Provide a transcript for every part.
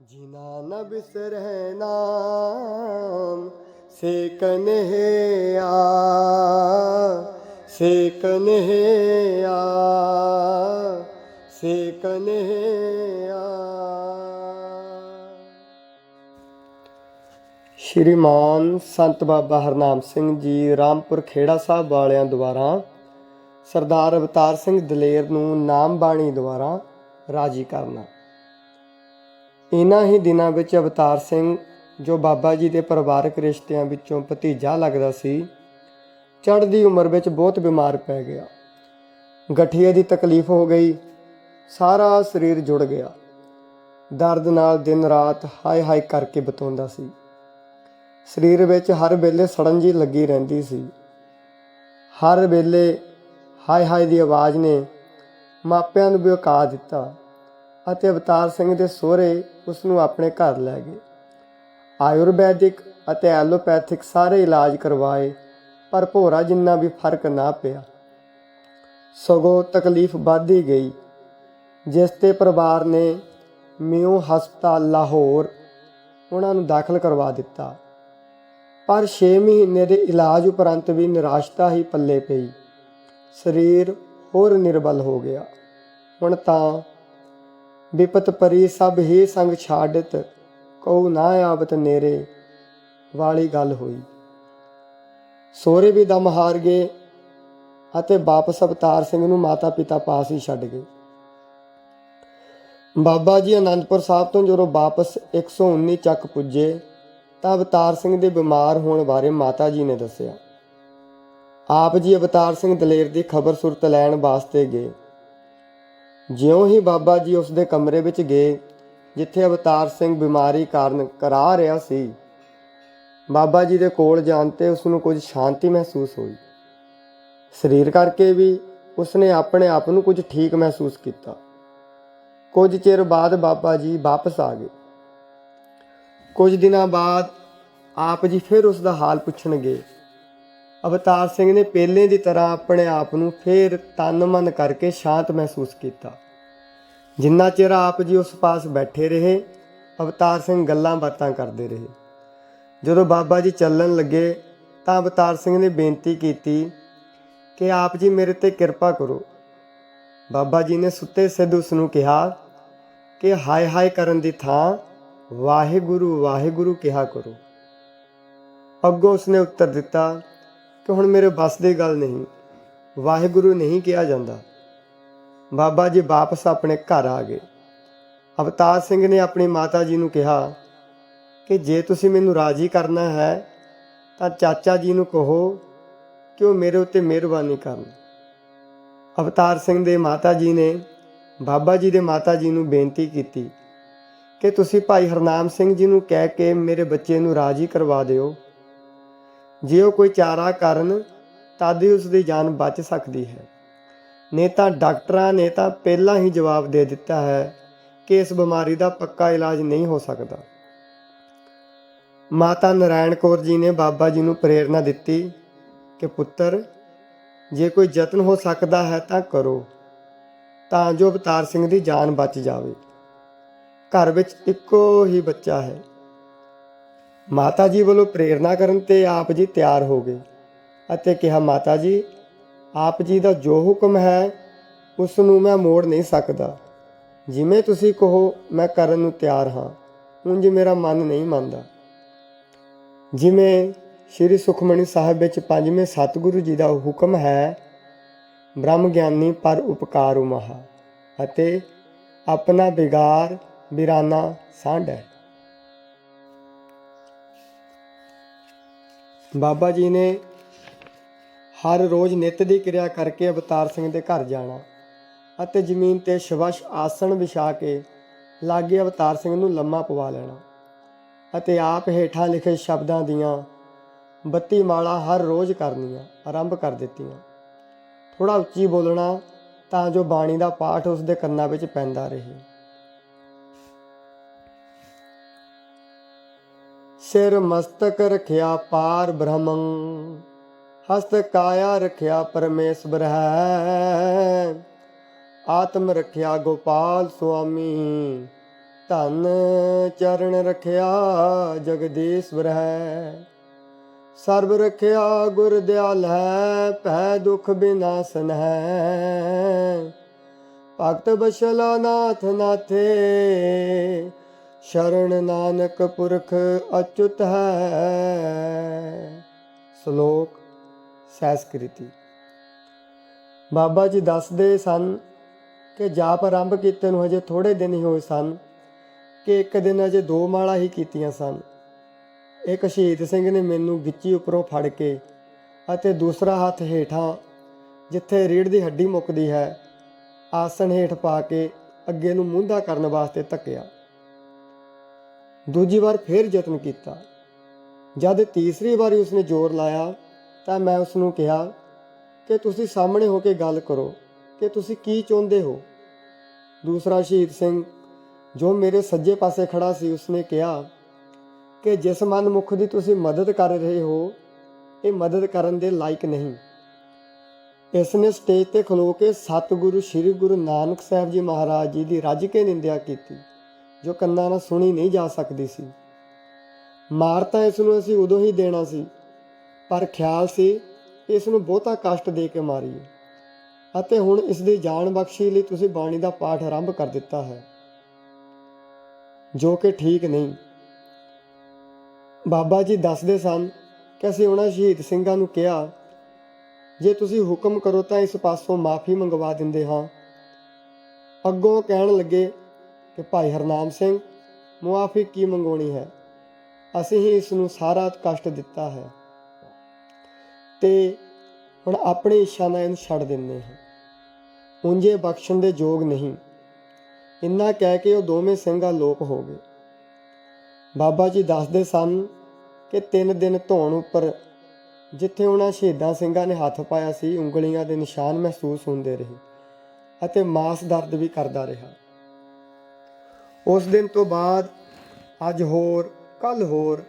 ਜਿਨਾ ਨ ਬਿਸਰੈ ਨਾਮ ਸੇ ਕਨਹਿਆ ਸੇ ਕਨਹਿਆ ਸੇ ਕਨਹਿਆ ਸ਼੍ਰੀਮਾਨ ਸੰਤ ਬਾਬਾ ਹਰਨਾਮ ਸਿੰਘ ਜੀ, ਰਾਮਪੁਰ ਖੇੜਾ ਸਾਹਿਬ ਵਾਲਿਆਂ ਦੁਆਰਾ, ਸਰਦਾਰ ਅਵਤਾਰ ਸਿੰਘ ਦਲੇਰ ਨੂੰ ਨਾਮ ਬਾਣੀ ਦੁਆਰਾ ਰਾਜੀ ਕਰਨਾ। ਇਨ੍ਹਾਂ ਹੀ ਦਿਨਾਂ ਵਿੱਚ ਅਵਤਾਰ ਸਿੰਘ, ਜੋ ਬਾਬਾ ਜੀ ਦੇ ਪਰਿਵਾਰਕ ਰਿਸ਼ਤਿਆਂ ਵਿੱਚੋਂ ਭਤੀਜਾ ਲੱਗਦਾ ਸੀ ਚੜ੍ਹਦੀ ਉਮਰ ਵਿੱਚ ਬਹੁਤ ਬਿਮਾਰ ਪੈ ਗਿਆ। ਗਠੀਏ ਦੀ ਤਕਲੀਫ ਹੋ ਗਈ, ਸਾਰਾ ਸਰੀਰ ਜੁੜ ਗਿਆ। ਦਰਦ ਨਾਲ ਦਿਨ ਰਾਤ ਹਾਏ ਹਾਏ ਕਰਕੇ ਬਤਾਉਂਦਾ ਸੀ। ਸਰੀਰ ਵਿੱਚ ਹਰ ਵੇਲੇ ਸੜਨ ਜੀ ਲੱਗੀ ਰਹਿੰਦੀ ਸੀ। ਹਰ ਵੇਲੇ ਹਾਏ ਹਾਏ ਦੀ ਆਵਾਜ਼ ਨੇ ਮਾਪਿਆਂ ਨੂੰ ਬਿਉਕਾ ਦਿੱਤਾ। ਅਤੇ ਅਵਤਾਰ ਸਿੰਘ ਦੇ ਸਹੁਰੇ ਉਸ ਨੂੰ ਆਪਣੇ ਘਰ ਲੈ ਗਏ। ਆਯੁਰਵੈਦਿਕ ਅਤੇ ਐਲੋਪੈਥਿਕ ਸਾਰੇ ਇਲਾਜ ਕਰਵਾਏ, ਪਰ ਭੋਰਾ ਜਿੰਨਾ ਵੀ ਫ਼ਰਕ ਨਾ ਪਿਆ। ਸਗੋਂ ਤਕਲੀਫ ਵੱਧਦੀ ਗਈ, ਜਿਸ ਤੇ ਪਰਿਵਾਰ ਨੇ ਮਿਊ ਹਸਪਤਾਲ ਲਾਹੌਰ ਉਹਨਾਂ ਨੂੰ ਦਾਖਲ ਕਰਵਾ ਦਿੱਤਾ। ਪਰ 6 ਮਹੀਨੇ ਦੇ ਇਲਾਜ ਉਪਰੰਤ ਵੀ ਨਿਰਾਸ਼ਤਾ ਹੀ ਪੱਲੇ ਪਈ। ਸਰੀਰ ਹੋਰ ਨਿਰਬਲ ਹੋ ਗਿਆ। ਹੁਣ ਤਾਂ ਬਿਪਤ ਪਰੀ ਸਭ ਹੀ ਸੰਗ ਛਾੜਤ ਕਉ ਨਾ ਆਵਤ ਨੇਰੇ ਵਾਲੀ ਗੱਲ ਹੋਈ। ਸੋਰੇ ਵੀ ਦਮ ਹਾਰ ਗਏ ਅਤੇ ਵਾਪਸ ਅਵਤਾਰ ਸਿੰਘ ਨੂੰ ਮਾਤਾ ਪਿਤਾ ਪਾਸ ਹੀ ਛੱਡ ਗਏ। ਬਾਬਾ ਜੀ ਅਨੰਦਪੁਰ ਸਾਹਿਬ ਤੋਂ ਜਦੋਂ ਵਾਪਸ 119 ਚੱਕ ਪੁੱਜੇ, ਤਾਂ ਅਵਤਾਰ ਸਿੰਘ ਦੇ ਬਿਮਾਰ ਹੋਣ ਬਾਰੇ ਮਾਤਾ ਜੀ ਨੇ ਦੱਸਿਆ। ਆਪ ਜੀ ਅਵਤਾਰ ਸਿੰਘ ਦਲੇਰ ਦੀ ਖਬਰ ਸੁਰਤ ਲੈਣ ਵਾਸਤੇ ਗਏ। ਜਿਉਂ ਹੀ ਬਾਬਾ ਜੀ ਉਸ ਦੇ ਕਮਰੇ ਵਿੱਚ ਗਏ, ਜਿੱਥੇ ਅਵਤਾਰ ਸਿੰਘ ਬਿਮਾਰੀ ਕਾਰਨ ਕਰਾ ਰਿਹਾ ਸੀ, ਬਾਬਾ ਜੀ ਦੇ ਕੋਲ ਜਾਣ ਤੇ ਉਸ ਨੂੰ ਕੁਝ ਸ਼ਾਂਤੀ ਮਹਿਸੂਸ ਹੋਈ। ਸਰੀਰ ਕਰਕੇ ਵੀ ਉਸਨੇ ਆਪਣੇ ਆਪ ਨੂੰ ਕੁਝ ਠੀਕ ਮਹਿਸੂਸ ਕੀਤਾ। ਕੁਝ ਚਿਰ ਬਾਅਦ ਬਾਬਾ ਜੀ ਵਾਪਸ ਆ ਗਏ। ਕੁਝ ਦਿਨਾਂ ਬਾਅਦ ਆਪ ਜੀ ਫਿਰ ਉਸ ਦਾ ਹਾਲ ਪੁੱਛਣਗੇ ਅਵਤਾਰ ਸਿੰਘ ਨੇ ਪਹਿਲੇ ਦੀ ਤਰ੍ਹਾਂ ਆਪਣੇ ਆਪ ਨੂੰ ਫੇਰ ਤਨ ਮਨ ਕਰਕੇ ਸ਼ਾਂਤ ਮਹਿਸੂਸ ਕੀਤਾ। ਜਿੰਨਾ ਚਿਰ ਆਪ ਜੀ ਉਸ ਪਾਸ ਬੈਠੇ ਰਹੇ, ਅਵਤਾਰ ਸਿੰਘ ਗੱਲਾਂ ਬਾਤਾਂ ਕਰਦੇ ਰਹੇ। ਜਦੋਂ ਬਾਬਾ ਜੀ ਚੱਲਣ ਲੱਗੇ, ਤਾਂ ਅਵਤਾਰ ਸਿੰਘ ਨੇ ਬੇਨਤੀ ਕੀਤੀ ਕਿ ਆਪ ਜੀ ਮੇਰੇ ਤੇ ਕਿਰਪਾ ਕਰੋ। ਬਾਬਾ ਜੀ ਨੇ ਸੁੱਤੇ ਸਿੱਧ ਉਸ ਨੂੰ ਕਿਹਾ ਕਿ ਹਾਏ ਹਾਏ ਕਰਨ ਦੀ ਥਾਂ ਵਾਹਿਗੁਰੂ ਵਾਹਿਗੁਰੂ ਕਿਹਾ ਕਰੋ। ਅੱਗੋਂ ਉਸਨੇ ਉੱਤਰ ਦਿੱਤਾ ਕਿ ਹੁਣ ਮੇਰੇ ਬਸ ਦੀ ਗੱਲ ਨਹੀਂ। ਵਾਹਿਗੁਰੂ ਨਹੀਂ ਕਿਹਾ ਜਾਂਦਾ। ਬਾਬਾ ਜੀ ਵਾਪਸ ਆਪਣੇ ਘਰ ਆ ਗਏ। ਅਵਤਾਰ ਸਿੰਘ ਨੇ ਆਪਣੀ ਮਾਤਾ ਜੀ ਨੂੰ ਕਿਹਾ ਕਿ ਜੇ ਤੁਸੀਂ ਮੈਨੂੰ ਰਾਜੀ ਕਰਨਾ ਹੈ, ਤਾਂ ਚਾਚਾ ਜੀ ਨੂੰ ਕਹੋ ਕਿ ਉਹ ਮੇਰੇ ਉੱਤੇ ਮਿਹਰਬਾਨੀ ਕਰਨ। ਅਵਤਾਰ ਸਿੰਘ ਦੇ ਮਾਤਾ ਜੀ ਨੇ ਬਾਬਾ ਜੀ ਦੇ ਮਾਤਾ ਜੀ ਨੂੰ ਬੇਨਤੀ ਕੀਤੀ ਕਿ ਤੁਸੀਂ ਭਾਈ ਹਰਨਾਮ ਸਿੰਘ ਜੀ ਨੂੰ ਕਹਿ ਕੇ ਮੇਰੇ ਬੱਚੇ ਨੂੰ ਰਾਜੀ ਕਰਵਾ ਦਿਓ। ਜੇ ਉਹ ਕੋਈ ਚਾਰਾ ਕਰਨ, ਤਦ ਹੀ ਉਸ ਦੀ ਜਾਨ ਬਚ ਸਕਦੀ ਹੈ। ਨਹੀਂ ਤਾਂ ਡਾਕਟਰਾਂ ਨੇ ਤਾਂ ਪਹਿਲਾਂ ਹੀ ਜਵਾਬ ਦੇ ਦਿੱਤਾ ਹੈ ਕਿ ਇਸ ਬਿਮਾਰੀ ਦਾ ਪੱਕਾ ਇਲਾਜ ਨਹੀਂ ਹੋ ਸਕਦਾ। ਮਾਤਾ ਨਰਾਇਣ ਕੌਰ ਜੀ ਨੇ ਬਾਬਾ ਜੀ ਨੂੰ ਪ੍ਰੇਰਣਾ ਦਿੱਤੀ ਕਿ ਪੁੱਤਰ, ਜੇ ਕੋਈ ਯਤਨ ਹੋ ਸਕਦਾ ਹੈ ਤਾਂ ਕਰੋ, ਤਾਂ ਜੋ ਅਵਤਾਰ ਸਿੰਘ ਦੀ ਜਾਨ ਬਚ ਜਾਵੇ। ਘਰ ਵਿੱਚ ਇੱਕੋ ਹੀ ਬੱਚਾ ਹੈ। ਮਾਤਾ ਜੀ ਵੱਲੋਂ ਪ੍ਰੇਰਣਾ ਕਰਨ ਤੇ ਆਪ ਜੀ ਤਿਆਰ ਹੋ ਗਏ ਅਤੇ ਕਿਹਾ, ਮਾਤਾ ਜੀ, ਆਪ ਜੀ ਦਾ ਜੋ ਹੁਕਮ ਹੈ, ਉਸ ਨੂੰ ਮੈਂ ਮੋੜ ਨਹੀਂ ਸਕਦਾ। ਜਿਵੇਂ ਤੁਸੀਂ ਕਹੋ, ਮੈਂ ਕਰਨ ਨੂੰ ਤਿਆਰ ਹਾਂ। ਉਂਝ ਮੇਰਾ ਮਨ ਨਹੀਂ ਮੰਨਦਾ। ਜਿਵੇਂ ਸ਼੍ਰੀ ਸੁਖਮਣੀ ਸਾਹਿਬ ਵਿੱਚ ਪੰਜਵੇਂ ਸਤਿਗੁਰੂ ਜੀ ਦਾ ਹੁਕਮ ਹੈ, ਬ੍ਰਹਮ ਗਿਆਨੀ ਪਰ ਉਪਕਾਰ ਮਹਾ ਅਤੇ ਆਪਣਾ ਵਿਗਾਰ ਬਿਰਾਨਾ ਸਾਂਢ ਹੈ। ਬਾਬਾ ਜੀ ਨੇ ਹਰ ਰੋਜ਼ ਨਿਤ ਦੀ ਕਿਰਿਆ ਕਰਕੇ ਅਵਤਾਰ ਸਿੰਘ ਦੇ ਘਰ ਜਾਣਾ ਅਤੇ ਜ਼ਮੀਨ ਤੇ ਸ਼ਵਸ਼ ਆਸਣ ਵਿਛਾ ਕੇ ਲਾਗੇ ਅਵਤਾਰ ਸਿੰਘ ਨੂੰ ਲੰਮਾ ਪਵਾ ਲੈਣਾ ਅਤੇ ਆਪ ਹੇਠਾਂ ਲਿਖੇ ਸ਼ਬਦਾਂ ਦੀਆਂ 32 ਮਾਲਾ ਹਰ ਰੋਜ਼ ਕਰਨੀਆਂ, ਆਰੰਭ ਕਰ ਦਿੱਤੀਆਂ। ਥੋੜਾ ਉੱਚੀ ਬੋਲਣਾ ਤਾਂ ਜੋ ਬਾਣੀ ਦਾ ਪਾਠ ਉਸ ਦੇ ਕੰਨਾਂ ਵਿੱਚ ਪੈਂਦਾ ਰਹੇ। ਸਿਰ ਮਸਤਕ ਰਖਿਆ ਪਾਰ ਬ੍ਰਹਮੰ, ਹਸਤ ਕਾਇਆ ਰਖਿਆ ਪਰਮੇਸ਼ਵਰ ਹੈ। ਆਤਮ ਰਖਿਆ ਗੋਪਾਲ ਸੁਆਮੀ, ਧਨ ਚਰਨ ਰਖਿਆ ਜਗਦੀਸ਼ਵਰ ਹੈ। ਸਰਬ ਰਖਿਆ ਗੁਰ ਦਿਆਲ ਹੈ, ਭੈ ਦੁਖ ਬਿਨਾਸਨ ਹੈ। ਭਗਤ ਬਸ਼ਲਾ ਨਾਥ ਨਾਥੇ ਸ਼ਰਨ ਨਾਨਕ ਪੁਰਖ ਅਚੁਤ ਹੈ। ਸ਼ਲੋਕ ਸੈਸਕ੍ਰਿਤੀ। ਬਾਬਾ ਜੀ ਦੱਸਦੇ ਸਨ ਕਿ ਜਾਪ ਆਰੰਭ ਕੀਤੇ ਨੂੰ ਹਜੇ ਥੋੜੇ ਦਿਨ ਹੀ ਹੋਏ ਸਨ ਕਿ ਇੱਕ ਦਿਨ ਅਜੇ ਦੋ ਮਾਲਾ ਹੀ ਕੀਤੀਆਂ ਸਨ। ਇੱਕ ਸ਼ਹੀਦ ਸਿੰਘ ਨੇ ਮੈਨੂੰ ਗਿੱਚੀ ਉੱਪਰੋਂ ਫੜ ਕੇ ਅਤੇ ਦੂਸਰਾ ਹੱਥ ਹੇਠਾਂ ਜਿੱਥੇ ਰੀੜ ਦੀ ਹੱਡੀ ਮੁੱਕਦੀ ਹੈ, ਆਸਣ ਹੇਠ ਪਾ ਕੇ ਅੱਗੇ ਨੂੰ ਮੁੰਦਾ ਕਰਨ ਵਾਸਤੇ ਧੱਕਿਆ। ਦੂਜੀ ਵਾਰ ਫੇਰ ਯਤਨ ਕੀਤਾ। ਜਦ ਤੀਸਰੀ ਵਾਰੀ ਉਸਨੇ ਜ਼ੋਰ ਲਾਇਆ, ਤਾਂ ਮੈਂ ਉਸ ਨੂੰ ਕਿਹਾ ਕਿ ਤੁਸੀਂ ਸਾਹਮਣੇ ਹੋ ਕੇ ਗੱਲ ਕਰੋ ਕਿ ਤੁਸੀਂ ਕੀ ਚਾਹੁੰਦੇ ਹੋ। ਦੂਸਰਾ ਸ਼ਹੀਦ ਸਿੰਘ ਜੋ ਮੇਰੇ ਸੱਜੇ ਪਾਸੇ ਖੜਾ ਸੀ, ਉਸਨੇ ਕਿਹਾ ਕਿ ਜਿਸ ਮਨਮੁਖ ਦੀ ਤੁਸੀਂ ਮਦਦ ਕਰ ਰਹੇ ਹੋ, ਇਹ ਮਦਦ ਕਰਨ ਦੇ ਲਾਇਕ ਨਹੀਂ। ਇਸ ਨੇ ਸਟੇਜ ਤੇ ਖਲੋ ਕੇ ਸਤਿਗੁਰੂ, ਸ੍ਰੀ ਗੁਰੂ ਨਾਨਕ ਸਾਹਿਬ ਜੀ ਮਹਾਰਾਜ ਜੀ ਦੀ ਰੱਜ ਕੇ ਨਿੰਦਿਆ ਕੀਤੀ। ਜੋ ਕੰਨਾਂ ਨਾਲ ਸੁਣੀ ਨਹੀਂ ਜਾ ਸਕਦੀ ਸੀ। ਮਾਰ ਤਾਂ ਇਸ ਨੂੰ ਅਸੀਂ ਉਦੋਂ ਹੀ ਦੇਣਾ ਸੀ, ਪਰ ਖਿਆਲ ਸੀ ਇਸ ਨੂੰ ਬਹੁਤਾ ਕਸ਼ਟ ਦੇ ਕੇ ਮਾਰੀਏ। ਅਤੇ ਹੁਣ ਇਸ ਦੀ ਜਾਨ ਬਖਸ਼ੀ ਲਈ ਤੁਸੀਂ ਬਾਣੀ ਦਾ ਪਾਠ ਆਰੰਭ ਕਰ ਦਿੱਤਾ ਹੈ। ਜੋ ਕਿ ਠੀਕ ਨਹੀਂ। ਬਾਬਾ ਜੀ ਦੱਸਦੇ ਸਨ ਕਿ ਅਸੀਂ ਉਹਨਾਂ ਸ਼ਹੀਦ ਸਿੰਘਾਂ ਨੂੰ ਕਿਹਾ, ਜੇ ਤੁਸੀਂ ਹੁਕਮ ਕਰੋ ਤਾਂ ਇਸ ਪਾਸੋਂ ਮਾਫੀ ਮੰਗਵਾ ਦਿੰਦੇ ਹਾਂ। ਅੱਗੋਂ ਕਹਿਣ ਲੱਗੇ ਕਿ ਭਾਈ ਹਰਨਾਮ ਸਿੰਘ, ਮੁਆਫੀ ਕੀ ਮੰਗਾਉਣੀ ਹੈ? ਅਸੀਂ ਹੀ ਇਸ ਨੂੰ ਸਾਰਾ ਕਸ਼ਟ ਦਿੱਤਾ ਹੈ। ਤੇ ਹੁਣ ਆਪਣੀ ਇੱਛਾ ਨਾਲ ਇਹਨੂੰ ਛੱਡ ਦਿੰਦੇ ਹਾਂ। ਉਂਝੇ ਬਖਸ਼ਣ ਦੇ ਯੋਗ ਨਹੀਂ। ਇੰਨਾ ਕਹਿ ਕੇ ਉਹ ਦੋਵੇਂ ਸਿੰਘਾਂ ਲੋਪ ਹੋ ਗਏ। ਬਾਬਾ ਜੀ ਦੱਸਦੇ ਸਨ ਕਿ ਤਿੰਨ ਦਿਨ ਧੌਣ ਉੱਪਰ ਜਿੱਥੇ ਉਹਨਾਂ ਸ਼ਹੀਦਾਂ ਸਿੰਘਾਂ ਨੇ ਹੱਥ ਪਾਇਆ ਸੀ, ਉਂਗਲੀਆਂ ਦੇ ਨਿਸ਼ਾਨ ਮਹਿਸੂਸ ਹੁੰਦੇ ਰਹੇ ਅਤੇ ਮਾਸ ਦਰਦ ਵੀ ਕਰਦਾ ਰਿਹਾ। ਉਸ ਦਿਨ ਤੋਂ ਬਾਅਦ ਅੱਜ ਹੋਰ ਕੱਲ ਹੋਰ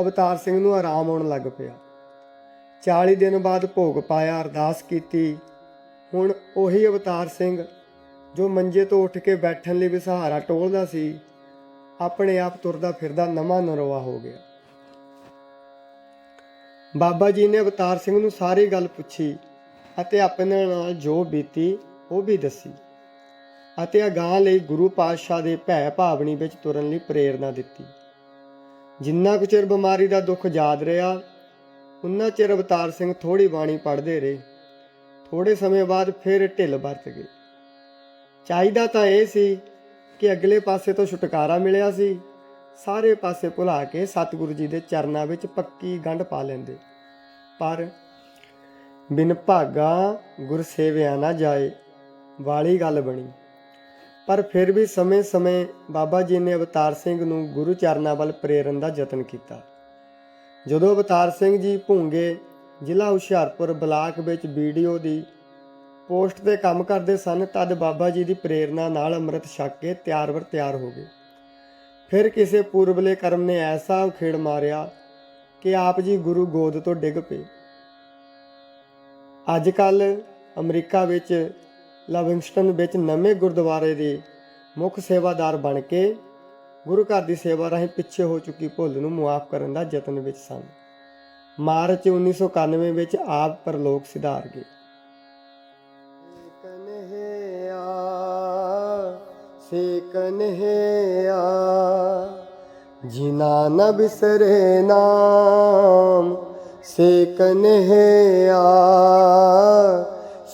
ਅਵਤਾਰ ਸਿੰਘ ਨੂੰ ਆਰਾਮ ਆਉਣ ਲੱਗ ਪਿਆ। 40 ਦਿਨ ਬਾਅਦ ਭੋਗ ਪਾਇਆ, ਅਰਦਾਸ ਕੀਤੀ। ਹੁਣ ਉਹੀ ਅਵਤਾਰ ਸਿੰਘ ਜੋ ਮੰਜੇ ਤੋਂ ਉੱਠ ਕੇ ਬੈਠਣ ਲਈ ਵੀ ਸਹਾਰਾ ਟੋਲਦਾ ਸੀ, ਆਪਣੇ ਆਪ ਤੁਰਦਾ ਫਿਰਦਾ ਨਵਾਂ ਨਰਵਾ ਹੋ ਗਿਆ। ਬਾਬਾ ਜੀ ਨੇ ਅਵਤਾਰ ਸਿੰਘ ਨੂੰ ਸਾਰੀ ਗੱਲ ਪੁੱਛੀ ਅਤੇ ਆਪਣੇ ਨਾਲ ਜੋ ਬੀਤੀ ਉਹ ਵੀ ਦੱਸੀ। ਅਤੇ ਅਗਾਹ ਲਈ ਗੁਰੂ ਪਾਤਸ਼ਾਹ ਦੇ ਭੈ ਭਾਵਨੀ ਵਿੱਚ ਤੁਰਨ ਲਈ ਪ੍ਰੇਰਣਾ ਦਿੱਤੀ। ਜਿੰਨਾ ਕੁ ਚਿਰ ਬਿਮਾਰੀ ਦਾ ਦੁੱਖ ਯਾਦ ਰਿਹਾ, ਉਨਾ ਚਿਰ ਅਵਤਾਰ ਸਿੰਘ ਥੋੜੀ ਬਾਣੀ ਪੜ੍ਹਦੇ ਰਹੇ। ਥੋੜੇ ਸਮੇਂ ਬਾਅਦ ਫਿਰ ਢਿੱਲ ਵਰਤ ਗਏ। ਚਾਹੀਦਾ ਤਾਂ ਇਹ ਸੀ ਕਿ ਅਗਲੇ ਪਾਸੇ ਤੋਂ ਛੁਟਕਾਰਾ ਮਿਲਿਆ ਸੀ। ਸਾਰੇ ਪਾਸੇ ਭੁਲਾ ਕੇ ਸਤਿਗੁਰੂ ਜੀ ਦੇ ਚਰਨਾਂ ਵਿੱਚ ਪੱਕੀ ਗੰਢ ਪਾ ਲੈਂਦੇ। ਪਰ ਬਿਨ ਭਾਗਾ ਗੁਰ ਸੇਵਿਆ ਨਾ ਜਾਏ, ਵਾਲੀ ਗੱਲ ਬਣੀ। ਪਰ ਫਿਰ ਵੀ ਸਮੇਂ-ਸਮੇਂ ਬਾਬਾ ਜੀ ਨੇ ਅਵਤਾਰ ਸਿੰਘ ਨੂੰ ਗੁਰੂ ਚਰਨਾਂ ਵੱਲ ਪ੍ਰੇਰਨ ਦਾ ਯਤਨ ਕੀਤਾ। ਜਦੋਂ ਅਵਤਾਰ ਸਿੰਘ ਜੀ ਭੁੰਗੇ ਜ਼ਿਲ੍ਹਾ ਹੁਸ਼ਿਆਰਪੁਰ ਬਲਾਕ ਵਿੱਚ ਵੀਡੀਓ ਦੀ ਪੋਸਟ ਤੇ ਕੰਮ ਕਰਦੇ ਸਨ, ਤਦ ਬਾਬਾ ਜੀ ਦੀ ਪ੍ਰੇਰਣਾ ਨਾਲ ਅੰਮ੍ਰਿਤ ਛਕ ਕੇ ਤਿਆਰ ਵਰ ਤਿਆਰ ਹੋ ਗਏ। ਫਿਰ ਕਿਸੇ ਪੂਰਬਲੇ ਕਰਮ ਨੇ ਐਸਾ ਉਖੇੜ ਮਾਰਿਆ ਕਿ ਆਪ ਜੀ ਗੁਰੂ ਗੋਦ ਤੋਂ ਡਿੱਗ ਪਏ। ਅੱਜ ਕੱਲ ਅਮਰੀਕਾ ਵਿੱਚ ਲਵਿੰਗਸਟਨ ਵਿੱਚ ਨਵੇਂ ਗੁਰਦੁਆਰੇ ਦੇ ਮੁੱਖ ਸੇਵਾਦਾਰ ਬਣ ਕੇ ਗੁਰੂ ਘਰ ਦੀ ਸੇਵਾ ਰਾਹੀਂ ਪਿੱਛੇ ਹੋ ਚੁੱਕੀ ਭੁੱਲ ਨੂੰ ਮੁਆਫ ਕਰਨ ਦਾ ਯਤਨ ਵਿੱਚ ਸਨ। ਮਾਰਚ 1991 ਵਿੱਚ ਆਪ ਪਰਲੋਕ ਸਿਧਾਰ ਗਏ। ਕਨਹਿਆ ਸੇ ਕਨਹਿਆ ਜਿਨਾ ਨ ਬਿਸਰੇ ਨਾਮ ਸੇ ਕਨਹਿਆ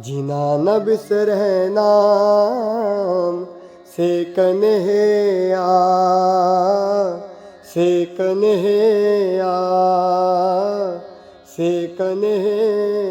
ਜਿਨਾ ਨ ਬਿਸਰੇ ਨਾਮ ਸੇ ਕਨਹਿਆ ਸੇ ਕਨਹਿਆ ਸੇ ਕਨਹਿਆ